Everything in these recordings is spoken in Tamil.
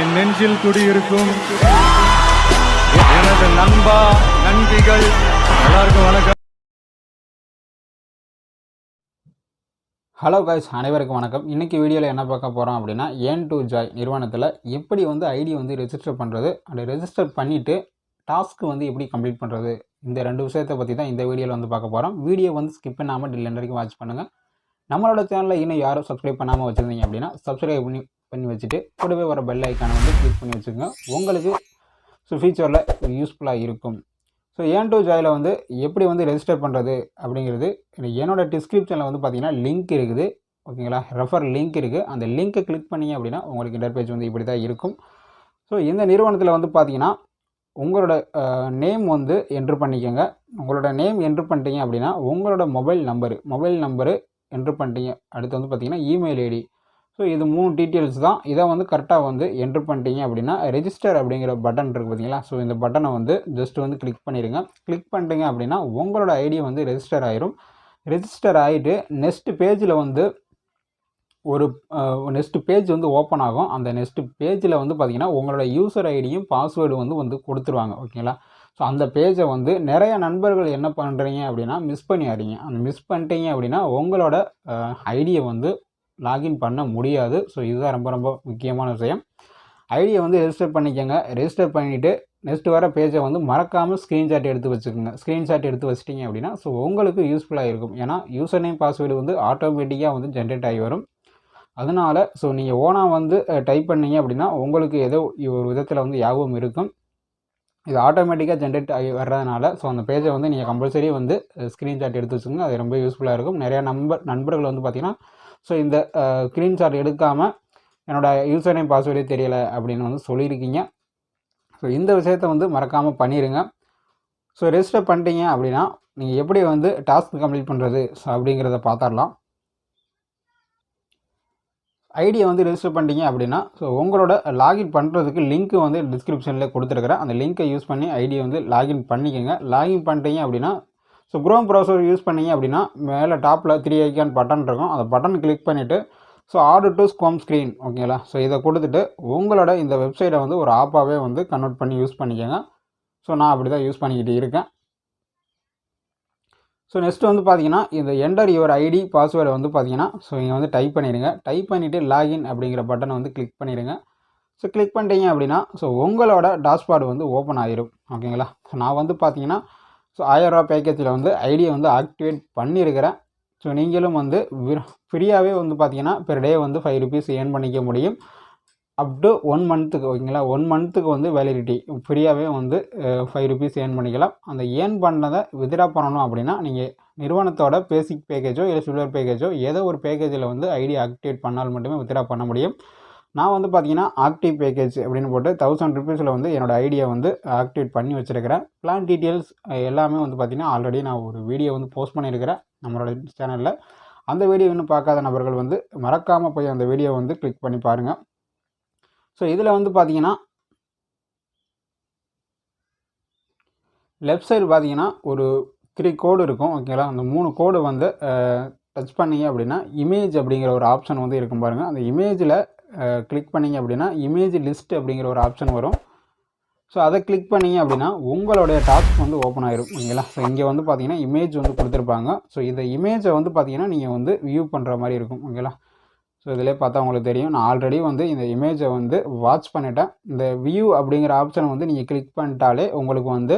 என் நெஞ்சில் குடியிருக்கும் எனது நண்பா நண்பிகள் எல்லாருக்கும் வணக்கம். ஹலோ கைஸ் அனைவருக்கும் வணக்கம். இன்றைக்கி வீடியோவில் என்ன பார்க்க போகிறோம் அப்படின்னா ஏன் டு ஜாய் நிறுவனத்தில் எப்படி வந்து ஐடி வந்து ரெஜிஸ்டர் பண்ணுறது அண்ட் ரெஜிஸ்டர் பண்ணிவிட்டு டாஸ்க்கு வந்து எப்படி கம்ப்ளீட் பண்ணுறது இந்த ரெண்டு விஷயத்தை பற்றி தான் இந்த வீடியோவில் வந்து பார்க்க போகிறோம் வீடியோ வந்து ஸ்கிப் பண்ணாமல் டில் வரைக்கும் வாட்ச் பண்ணுங்கள் நம்மளோட சேனலில் இன்னும் யாரும் சப்ஸ்கிரைப் பண்ணாமல் வச்சுருந்தீங்க அப்படின்னா சப்ஸ்கிரைப் பண்ணி பண்ணி வச்சுட்டு கூடவே வர பெல் ஐக்கானை வந்து கிளிக் பண்ணி வச்சுக்கோங்க. உங்களுக்கு ஸோ ஃபியூச்சரில் யூஸ்ஃபுல்லாக இருக்கும். ஸோ ஏன் டூ ஜாயில் வந்து எப்படி வந்து ரெஜிஸ்டர் பண்ணுறது அப்படிங்கிறது என்னோடய டிஸ்கிரிப்ஷனில் வந்து பார்த்தீங்கன்னா லிங்க் இருக்குது. ஓகேங்களா ரெஃபர் லிங்க் இருக்குது அந்த லிங்க்கை கிளிக் பண்ணீங்க அப்படின்னா உங்களுக்கு இன்டர்பேஜ் வந்து இப்படி தான் இருக்கும். ஸோ இந்த நிறுவனத்தில் வந்து பார்த்தீங்கன்னா உங்களோட நேம் வந்து என்ட்ரு பண்ணிக்கோங்க. உங்களோட நேம் என்ட்ரு பண்ணிட்டீங்க அப்படின்னா உங்களோட mobile number mobile number enter பண்ணிட்டீங்க. அடுத்து வந்து பார்த்தீங்கன்னா இமெயில் ஐடி ஸோ இது மூணு டீட்டெயில்ஸ் தான். இதை வந்து கரெக்டாக வந்து என்ட்ரு பண்ணிட்டீங்க அப்படின்னா ரெஜிஸ்டர் அப்படிங்கிற பட்டன் இருக்குது பார்த்தீங்களா ஸோ இந்த பட்டனை வந்து ஜஸ்ட் வந்து கிளிக் பண்ணிடுங்க கிளிக் பண்ணிட்டீங்க அப்படின்னா உங்களோட ஐடி வந்து ரெஜிஸ்டர் ஆயிரும். ரெஜிஸ்டர் ஆகிட்டு நெக்ஸ்ட் பேஜில் வந்து ஒரு நெக்ஸ்ட் பேஜ் வந்து ஓப்பன் ஆகும். அந்த நெக்ஸ்ட் பேஜில் வந்து பார்த்தீங்கன்னா உங்களோட யூசர் ஐடியும் பாஸ்வேர்டு வந்து வந்து கொடுத்துருவாங்க. ஓகேங்களா? ஸோ அந்த பேஜை வந்து நிறைய நண்பர்கள் என்ன பண்ணுறீங்க அப்படின்னா மிஸ் பண்ணிடுறீங்க அந்த மிஸ் பண்ணிட்டீங்க அப்படின்னா உங்களோட ஐடியை வந்து லாகின் பண்ண முடியாது. ஸோ இதுதான் ரொம்ப ரொம்ப முக்கியமான விஷயம். ஐடியை வந்து ரெஜிஸ்டர் பண்ணிக்கோங்க. ரெஜிஸ்டர் பண்ணிவிட்டு நெக்ஸ்ட் வர பேஜை வந்து மறக்காமல் ஸ்க்ரீன்ஷாட் எடுத்து வச்சுக்கோங்க. ஸ்க்ரீன்ஷாட் எடுத்து வச்சிட்டிங்க அப்படின்னா ஸோ உங்களுக்கு யூஸ்ஃபுல்லாக இருக்கும். ஏன்னா யூசர் நேம் பாஸ்வேர்டு வந்து ஆட்டோமேட்டிக்காக வந்து ஜென்ரேட் ஆகி வரும். அதனால் ஸோ நீங்கள் ஓனாக வந்து டைப் பண்ணீங்க அப்படின்னா உங்களுக்கு ஏதோ ஒரு விதத்தில் வந்து யாபம் இருக்கும். இது ஆட்டோமேட்டிக்காக ஜென்ரேட் ஆகி வர்றதுனால ஸோ அந்த பேஜை வந்து நீங்கள் கம்பல்சரி வந்து ஸ்க்ரீன்ஷாட் எடுத்து வச்சுங்க அது ரொம்ப யூஸ்ஃபுல்லாக இருக்கும். நிறையா நம்பர் நண்பர்கள் வந்து பார்த்திங்கன்னா ஸோ இந்த ஸ்க்ரீன்ஷாட் எடுக்காமல் என்னோடய யூசர் நேம் பாஸ்வேர்டே தெரியலை அப்படின்னு வந்து சொல்லியிருக்கீங்க. ஸோ இந்த விஷயத்தை வந்து மறக்காமல் பண்ணிடுங்க ஸோ ரெஜிஸ்டர் பண்ணிட்டீங்க அப்படின்னா நீங்கள் எப்படி வந்து டாஸ்க் கம்ப்ளீட் பண்ணுறது ஸோ அப்படிங்கிறத பார்த்துடலாம். ஐடியை வந்து ரெஜிஸ்டர் பண்ணிட்டீங்க அப்படின்னா ஸோ உங்களோட லாகின் பண்ணுறதுக்கு லிங்க் வந்து டிஸ்கிரிப்ஷனில் கொடுத்துருக்குறேன். அந்த லிங்க்கை யூஸ் பண்ணி ஐடியை வந்து லாகின் பண்ணிக்கோங்க. லாகின் பண்ணிட்டீங்க அப்படின்னா ஸோ குரோம் ப்ரௌசர் யூஸ் பண்ணீங்க அப்படின்னா மேலே டாப்பில் த்ரீ ஐக்கான் பட்டன் இருக்கும். அந்த பட்டன் கிளிக் பண்ணிவிட்டு ஸோ ஆர்டர் டு ஸ்கோம் ஸ்க்ரீன் ஓகேங்களா ஸோ இதை கொடுத்துட்டு உங்களோட இந்த வெப்சைட்டை வந்து ஒரு ஆப்பாகவே வந்து கன்வெர்ட் பண்ணி யூஸ் பண்ணிக்கோங்க. ஸோ நான் அப்படி தான் யூஸ் பண்ணிக்கிட்டு இருக்கேன். ஸோ நெக்ஸ்ட் வந்து பார்த்தீங்கன்னா இந்த என்டர் யுவர் ஐடி பாஸ்வேர்டை வந்து பார்த்தீங்கன்னா ஸோ இங்கே வந்து டைப் பண்ணிடுங்க. டைப் பண்ணிவிட்டு லாகின் அப்படிங்கிற பட்டனை வந்து கிளிக் பண்ணிடுங்க. ஸோ கிளிக் பண்ணிட்டீங்க அப்படின்னா ஸோ உங்களோட டாஷ்பார்டு வந்து ஓப்பன் ஆகிடும் ஓகேங்களா ஸோ நான் வந்து பார்த்தீங்கன்னா ஸோ ஆயிரரூவா பேக்கேஜில் வந்து ஐடியை வந்து ஆக்டிவேட் பண்ணியிருக்கிறேன் ஸோ நீங்களும் வந்து ஃப்ரீயாகவே வந்து பார்த்தீங்கன்னா பெர் டே வந்து ஃபைவ் ருபீஸ் ஏர்ன் பண்ணிக்க முடியும். அப் டு ஒன் மந்த்துக்கு ஓகேங்களா ஒன் மந்த்துக்கு வந்து வேலிடிட்டி ஃப்ரீயாகவே வந்து ஃபைவ் ருபீஸ் ஏர்ன் பண்ணிக்கலாம். அந்த ஏர்ன் பண்ணதை வித்ரா பண்ணணும் அப்படின்னா நீங்கள் நிறுவனத்தோட பேசிக் பேக்கேஜோ இல்லை சில்வர் பேக்கேஜோ ஏதோ ஒரு பேக்கேஜில் வந்து ஐடி ஆக்டிவேட் பண்ணால் மட்டுமே வித்ரா பண்ண முடியும். நான் வந்து பார்த்தீங்கன்னா ஆக்டிவ் பேக்கேஜ் அப்படின்னு போட்டு தௌசண்ட் ருபீஸில் வந்து என்னோடய ஐடியா வந்து ஆக்டிவேட் பண்ணி வச்சுருக்கிறேன். பிளான் டீட்டெயில்ஸ் எல்லாமே வந்து பார்த்திங்கன்னா ஆல்ரெடி நான் ஒரு வீடியோ வந்து போஸ்ட் பண்ணியிருக்கிறேன் நம்மளோட சேனலில் அந்த வீடியோ இன்னும் பார்க்காத நபர்கள் வந்து மறக்காமல் போய் அந்த வீடியோ வந்து கிளிக் பண்ணி பாருங்கள் ஸோ இதில் வந்து பார்த்தீங்கன்னா லெஃப்ட் சைடு பார்த்தீங்கன்னா ஒரு த்ரீ கோடு இருக்கும் ஓகேங்களா அந்த மூணு கோடு வந்து டச் பண்ணிங்க அப்படின்னா இமேஜ் அப்படிங்கிற ஒரு ஆப்ஷன் வந்து இருக்கும் பாருங்கள் அந்த இமேஜில் கிளிக் பண்ணிங்க அப்படின்னா இமேஜ் லிஸ்ட் அப்படிங்கிற ஒரு ஆப்ஷன் வரும். ஸோ அதை கிளிக் பண்ணிங்க அப்படின்னா உங்களுடைய டாஸ்க் வந்து ஓப்பன் ஆயிரும் ஓகேங்களா ஸோ இங்கே வந்து பார்த்தீங்கன்னா இமேஜ் வந்து கொடுத்துருப்பாங்க. ஸோ இந்த இமேஜை வந்து பார்த்தீங்கன்னா நீங்கள் வந்து வியூ பண்ணுற மாதிரி இருக்கும் ஓகேங்களா ஸோ இதிலே பார்த்தா உங்களுக்கு தெரியும். நான் ஆல்ரெடி வந்து இந்த இமேஜை வந்து வாட்ச் பண்ணிட்டேன். இந்த வியூ அப்படிங்கிற ஆப்ஷனை வந்து நீங்கள் கிளிக் பண்ணிட்டாலே உங்களுக்கு வந்து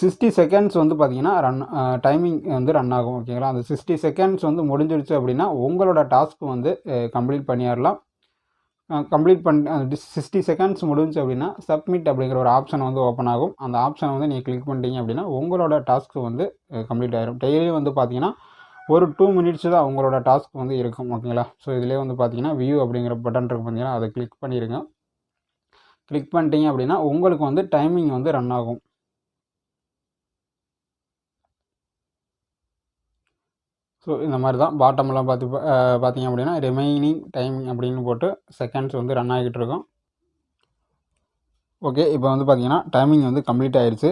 சிக்ஸ்டி செகண்ட்ஸ் வந்து பார்த்தீங்கன்னா ரன் டைமிங் வந்து ரன் ஆகும். ஓகேங்களா அந்த சிக்ஸ்டி செகண்ட்ஸ் வந்து முடிஞ்சிருச்சு அப்படின்னா உங்களோட டாஸ்க் வந்து கம்ப்ளீட் பண்ணிடலாம். கம்ப்ளீட் பண்ணி சிக்ஸ்டி செகண்ட்ஸ் முடிஞ்சு அப்படின்னா சப்மிட் அப்படிங்கிற ஒரு ஆப்ஷன் வந்து ஓப்பன் ஆகும். அந்த ஆப்ஷனை வந்து நீங்கள் கிளிக் பண்ணிட்டீங்க அப்படின்னா உங்களோட டாஸ்க் வந்து கம்ப்ளீட் ஆகிரும் டெய்லியும் வந்து பார்த்தீங்கன்னா ஒரு டூ மினிட்ஸ் தான் உங்களோட டாஸ்க் வந்து இருக்கும் ஓகேங்களா ஸோ இதிலே வந்து பார்த்தீங்கன்னா வியூ அப்படிங்கிற பட்டன் இருக்கு பார்த்தீங்கன்னா அதை கிளிக் பண்ணிடுங்க கிளிக் பண்ணிட்டீங்க அப்படின்னா உங்களுக்கு வந்து டைமிங் வந்து ரன் ஆகும். ஸோ இந்த மாதிரி தான் பாட்டம்லாம் பார்த்து பார்த்தீங்க அப்படின்னா ரிமைனிங் டைமிங் அப்படின்னு போட்டு செகண்ட்ஸ் வந்து ரன் ஆகிட்டு இருக்கும். ஓகே இப்போ வந்து பார்த்தீங்கன்னா டைமிங் வந்து கம்ப்ளீட் ஆயிடுச்சு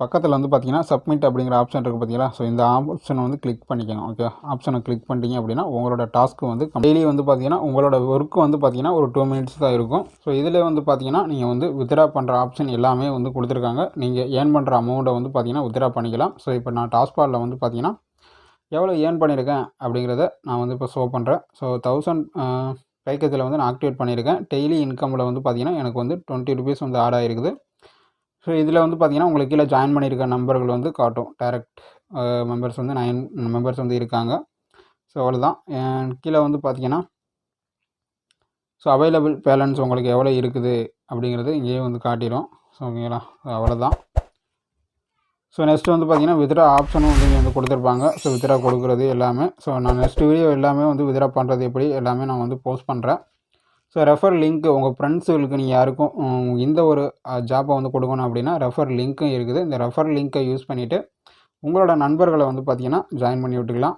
பக்கத்தில் வந்து பார்த்தீங்கன்னா சப்மிட் அப்படிங்கிற ஆப்ஷன் இருக்குது பார்த்தீங்களா ஸோ இந்த ஆப்ஷனை வந்து கிளிக் பண்ணிக்கணும் ஓகே ஆப்ஷனை கிளிக் பண்ணிட்டீங்க அப்படின்னா உங்களோட டாஸ்க்கு வந்து டெய்லி வந்து பார்த்தீங்கன்னா உங்களோட ஒர்க்கு வந்து பார்த்தீங்கன்னா ஒரு டூ மினிட்ஸ் தான் இருக்கும். ஸோ இதில் வந்து பார்த்தீங்கன்னா நீங்கள் வந்து வித்ரா பண்ணுற ஆப்ஷன் எல்லாமே வந்து கொடுத்துருக்காங்க. நீங்கள் ஏர்ன் பண்ணுற அமௌண்ட்டை வந்து பார்த்தீங்கன்னா வித்ரா பண்ணிக்கலாம். ஸோ இப்போ நான் டாஸ்பாலில் வந்து பார்த்தீங்கன்னா எவ்வளோ ஏர்ன் பண்ணியிருக்கேன் அப்படிங்கிறத நான் வந்து இப்போ ஷோ பண்ணுறேன் ஸோ தௌசண்ட் பைக்கத்தில் வந்து நான் ஆக்டிவேட் பண்ணியிருக்கேன் டெய்லி இன்கமில் வந்து பார்த்தீங்கன்னா எனக்கு வந்து டுவெண்ட்டி ருபீஸ் வந்து ஆட் ஆகிருக்குது ஸோ இதில் வந்து பார்த்தீங்கன்னா உங்களுக்கு கீழே ஜாயின் பண்ணியிருக்க நம்பர்கள் வந்து காட்டும். டேரக்ட் மெம்பர்ஸ் வந்து நைன் மெம்பர்ஸ் வந்து இருக்காங்க. ஸோ அவ்வளோதான் கீழே வந்து பார்த்தீங்கன்னா ஸோ அவைலபிள் பேலன்ஸ் உங்களுக்கு எவ்வளோ இருக்குது அப்படிங்கிறது இங்கேயே வந்து காட்டிடும். ஸோ ஓகேங்களா அவ்வளோதான் ஸோ நெக்ஸ்ட் வந்து பார்த்தீங்கன்னா வித்ரா ஆப்ஷனும் வந்து இங்கே வந்து கொடுத்துருப்பாங்க. ஸோ வித்ரா கொடுக்குறது எல்லாமே. ஸோ நான் நெக்ஸ்ட் வீடியோ எல்லாமே வந்து வித்ரா பண்ணுறது எப்படி எல்லாமே நான் வந்து போஸ்ட் பண்ணுறேன் ஸோ ரெஃபர் லிங்க் உங்கள் ஃப்ரெண்ட்ஸுகளுக்கு நீங்கள் யாருக்கும் இந்த ஒரு ஜாப்பை வந்து கொடுக்கணும் அப்படின்னா ரெஃபர் லிங்க்கும் இருக்குது. இந்த ரெஃபர் லிங்க்கை யூஸ் பண்ணிவிட்டு உங்களோட நண்பர்களை வந்து பார்த்தீங்கன்னா ஜாயின் பண்ணி விட்டுக்கலாம்.